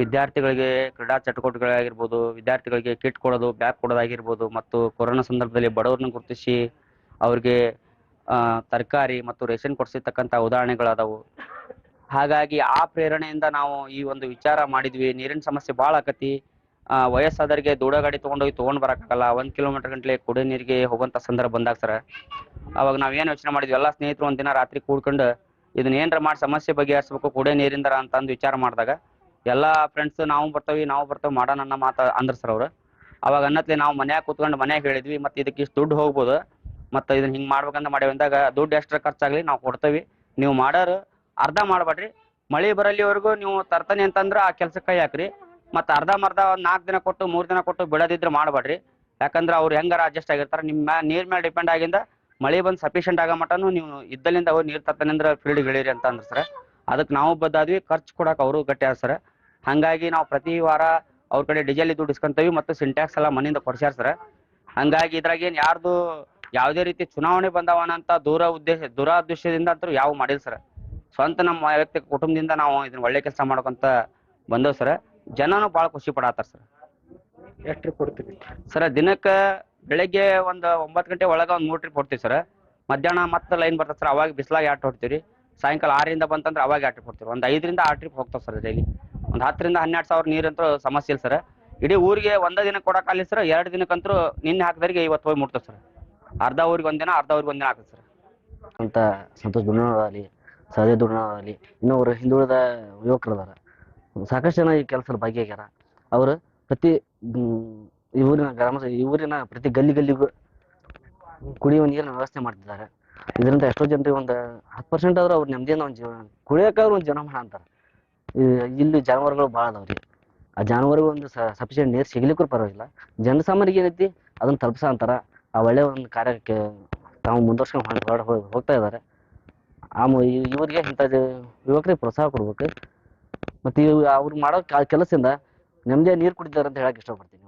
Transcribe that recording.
ವಿದ್ಯಾರ್ಥಿಗಳಿಗೆ ಕ್ರೀಡಾ ಚಟುವಟಿಕೆಗಳಾಗಿರ್ಬೋದು, ವಿದ್ಯಾರ್ಥಿಗಳಿಗೆ ಕಿಟ್ ಕೊಡೋದು, ಬ್ಯಾಗ್ ಕೊಡೋದಾಗಿರ್ಬೋದು ಮತ್ತು ಕೊರೋನಾ ಸಂದರ್ಭದಲ್ಲಿ ಬಡವರನ್ನು ಗುರುತಿಸಿ ಅವ್ರಿಗೆ ತರಕಾರಿ ಮತ್ತು ರೇಷನ್ ಕೊಡಿಸಿರ್ತಕ್ಕಂಥ ಉದಾಹರಣೆಗಳಾದವು. ಹಾಗಾಗಿ ಆ ಪ್ರೇರಣೆಯಿಂದ ನಾವು ಈ ಒಂದು ವಿಚಾರ ಮಾಡಿದ್ವಿ. ನೀರಿನ ಸಮಸ್ಯೆ ಭಾಳ ಆಕತಿ. ವಯಸ್ಸಾದವರಿಗೆ ದೂಡ ಗಾಡಿ ತೊಗೊಂಡೋಗಿ ತೊಗೊಂಡು ಬರೋಕ್ಕಾಗಲ್ಲ. ಒಂದು ಕಿಲೋಮೀಟರ್ ಗಂಟಲೆ ಕುಡಿಯೋ ನೀರಿಗೆ ಹೋಗುವಂಥ ಸಂದರ್ಭ ಬಂದಾಗ ಸರ್, ಅವಾಗ ನಾವೇನು ಯೋಚನೆ ಮಾಡಿದ್ವಿ? ಎಲ್ಲ ಸ್ನೇಹಿತರು ಒಂದಿನ ರಾತ್ರಿ ಕೂಡ್ಕೊಂಡು ಇದನ್ನ ಏನರ ಮಾಡಿ ಸಮಸ್ಯೆ ಬಗೆಹರಿಸ್ಬೇಕು, ಕುಡಿಯೋ ನೀರಿಂದರ ಅಂತಂದು ವಿಚಾರ ಮಾಡಿದಾಗ ಎಲ್ಲಾ ಫ್ರೆಂಡ್ಸ್ ನಾವು ಬರ್ತಾವಿ, ನಾವು ಬರ್ತೇವೆ, ಮಾಡೋಣ ಅನ್ನೋ ಮಾತ ಅಂದ್ರ ಸರ್ ಅವ್ರು. ಅವಾಗ ಅನ್ನತ್ಲೆ ನಾವು ಮನ್ಯಾಗ ಕೂತ್ಕೊಂಡು ಮನ್ಯಾಗ ಹೇಳಿದ್ವಿ, ಮತ್ತೆ ಇದಕ್ಕೆ ಇಷ್ಟು ದುಡ್ಡು ಹೋಗ್ಬೋದು, ಮತ್ತೆ ಇದನ್ನ ಹಿಂಗೆ ಮಾಡ್ಬೇಕಂತ ಮಾಡೇವಿ ಅಂದಾಗ ದುಡ್ಡು ಎಷ್ಟ್ರ ಖರ್ಚಾಗ್ಲಿ ನಾವು ಕೊಡ್ತೇವಿ. ನೀವು ಮಾಡೋರು ಅರ್ಧ ಮಾಡಬೇಡ್ರಿ, ಮಳೆ ಬರಲಿವರೆಗೂ ನೀವು ತರ್ತಾನೆ ಅಂತಂದ್ರೆ ಆ ಕೆಲಸ ಕೈ ಹಾಕ್ರಿ, ಮತ್ತೆ ಅರ್ಧ ಮರ್ಧ ಒಂದು ನಾಲ್ಕು ದಿನ ಕೊಟ್ಟು, ಮೂರು ದಿನ ಕೊಟ್ಟು ಬಿಡೋದಿದ್ರೆ ಮಾಡಬೇಡ್ರಿ. ಯಾಕಂದ್ರೆ ಅವ್ರು ಹೆಂಗಾರ ಅಡ್ಜಸ್ಟ್ ಆಗಿರ್ತಾರ, ನಿಮ್ಮ ನೀರ್ ಮೇಲೆ ಡಿಪೆಂಡ್ ಆಗಿಂದ ಮಳೆ ಬಂದು ಸಫಿಶಿಯಂಟ್ ಆಗೋ ಮಟ್ಟನು ನೀವು ಇದ್ದಲ್ಲಿಂದ ಅವ್ರು ನೀರ್ ತರ್ತಾನೆ ಅಂದ್ರ ಫೀಲ್ಡ್ ಇಳಿರಿ ಅಂತ ಅಂದ್ರ ಸರ್ ಅದಕ್ಕೆ ನಾವು ಬದ್ದಾದ್ವಿ ಖರ್ಚು ಕೊಡಕ್ಕೆ ಅವರು ಗಟ್ಟಿ ಸರ್ ಹಂಗಾಗಿ ನಾವು ಪ್ರತಿ ವಾರ ಅವ್ರ ಕಡೆ ಡಿಜೆಲ್ ಇಸ್ಕೊಂತೀವಿ ಮತ್ತು ಸಿಂಟ್ಯಾಕ್ಸ್ ಎಲ್ಲ ಮನೆಯಿಂದ ಕೊಡ್ಸ್ಯಾರ ಸರ್. ಹಂಗಾಗಿ ಇದ್ರಾಗ ಏನು ಯಾರ್ದು ಯಾವುದೇ ರೀತಿ ಚುನಾವಣೆ ಬಂದವನಂತ ದೂರ ಉದ್ದೇಶ ದುರಾದೃಶ್ಯದಿಂದ ಅಂತೂ ಯಾವ ಮಾಡಿಲ್ಲ ಸರ್. ಸ್ವಂತ ನಮ್ಮ ವೈಯಕ್ತಿಕ ಕುಟುಂಬದಿಂದ ನಾವು ಇದನ್ನ ಒಳ್ಳೆ ಕೆಲಸ ಮಾಡ್ಕೊಂತ ಬಂದವ್ ಸರ್. ಜನನು ಭಾಳ ಖುಷಿ ಪಡತ್ತಾರ ಸರ್. ಎಷ್ಟು ಟ್ರಿಪ್ ಕೊಡ್ತೀವಿ ಸರ್ ದಿನಕ್ಕೆ ಬೆಳಗ್ಗೆ ಒಂದು ಒಂಬತ್ತು ಗಂಟೆ ಒಳಗೆ ಒಂದು ಮೂರು ಟ್ರಿಪ್ ಕೊಡ್ತೀವಿ ಸರ್. ಮಧ್ಯಾಹ್ನ ಮತ್ತೆ ಲೈನ್ ಬರ್ತದೆ ಸರ್ ಅವಾಗ ಬಿಸಿಲಾಗಿ ಆಟ ಹೊಡ್ತೀವಿ ಸಾಯಂಕಾಲ ಆರರಿಂದ ಬಂತಂದ್ರೆ ಅವಾಗ ಆಟ ಟ್ರಿಪ್ ಒಂದು ಒಂದ್ ಐದರಿಂದ ಆರು ಟ್ರಿಪ್ ಹೋಗ್ತಾವೆ ಸರ್ ಡೈಲಿ. ಒಂದ್ ಹತ್ತರಿಂದ ಹನ್ನೆರಡು ಸಾವಿರ ನೀರಂತೂ ಸಮಸ್ಯೆ ಇಲ್ಲ ಸರ್. ಇಡೀ ಊರಿಗೆ ಒಂದೇ ದಿನ ಕೊಡೋಕ್ಕಾಗಲಿ ಸರ್, ಎರಡು ದಿನಕ್ಕಂತೂ ನಿನ್ನೆ ಹಾಕಿದವರಿಗೆ ಇವತ್ತು ಹೋಗಿ ಮುಟ್ತದೆ ಸರ್. ಅರ್ಧ ಊರಿಗೆ ಒಂದಿನ ಅರ್ಧ ಊರಿಗೆ ಒಂದಿನ ಆಗ್ತದೆ ಸರ್. ಅಂತ ಸಂತೋಷ್ ದುರ್ನಾಳ್ ಸಾಧ್ಯ ದುರ್ನಾಳ್ ಇನ್ನೊಬ್ರು ಹಿಂದುಳಿದ ಯುವಕರು ಅದಾರ ಸಾಕಷ್ಟು ಜನ ಈ ಕೆಲಸದಲ್ಲಿ ಭಾಗಿಯಾಗ್ಯಾರ. ಅವರು ಪ್ರತಿ ಈ ಊರಿನ ಗ್ರಾಮ ಈ ಊರಿನ ಪ್ರತಿ ಗಲ್ಲಿ ಗಲ್ಲಿಗೂ ಕುಡಿಯುವ ನೀರಿನ ವ್ಯವಸ್ಥೆ ಮಾಡ್ತಿದ್ದಾರೆ. ಇದರಿಂದ ಎಷ್ಟೋ ಜನರಿಗೆ ಒಂದು ಹತ್ತು ಪರ್ಸೆಂಟ್ ಆದ್ರೂ ಅವ್ರು ನೆಮ್ಮದಿಯಿಂದ ಒಂದು ಜೀವನ ಕುಡಿಯೋಕ್ಕಾದ್ರೂ ಒಂದು ಜೀವನ ಮಾಡ ಅಂತಾರೆ ಇಲ್ಲಿ ಜಾನುವಾರುಗಳು ಭಾಳ ಅದಾವ್ರಿ ಆ ಜಾನುವಾರು ಒಂದು ಸಫಿಷಿಯೆಂಟ್ ನೀರು ಸಿಗ್ಲಿಕ್ಕೂ ಪರವಾಗಿಲ್ಲ. ಜನಸಾಮಾನ್ಯರಿಗೆ ಏನೈತಿ, ಅದನ್ನ ತಲುಪಿಸ ಅಂತಾರ. ಆ ಒಳ್ಳೆ ಒಂದು ಕಾರ್ಯಕ್ಕೆ ತಾವು ಮುಂದುವರ್ಸ್ಕೊಂಡು ಹೊರ- ಹೊರ- ಹೋಗ್- ಹೋಗ್ತಾ ಇದ್ದಾರೆ ಆ ಇವರಿಗೆ ಇವ್- ಇವ್ರಿಗೆ ಇಂಥ ಯುವಕರಿಗೆ ಪ್ರೋತ್ಸಾಹ ಕೊಡ್ಬೇಕು. ಮತ್ತು ಇವ್, ಅವ್ರು ಮಾಡೋ ಕೆಲಸದಿಂದ ನೆಮ್ಮದಿಯಾಗಿ ನೀರು ಕುಡಿತಾರೆ ಅಂತ ಹೇಳಕ್ಕೆ ಇಷ್ಟಪಡ್ತೀನಿ.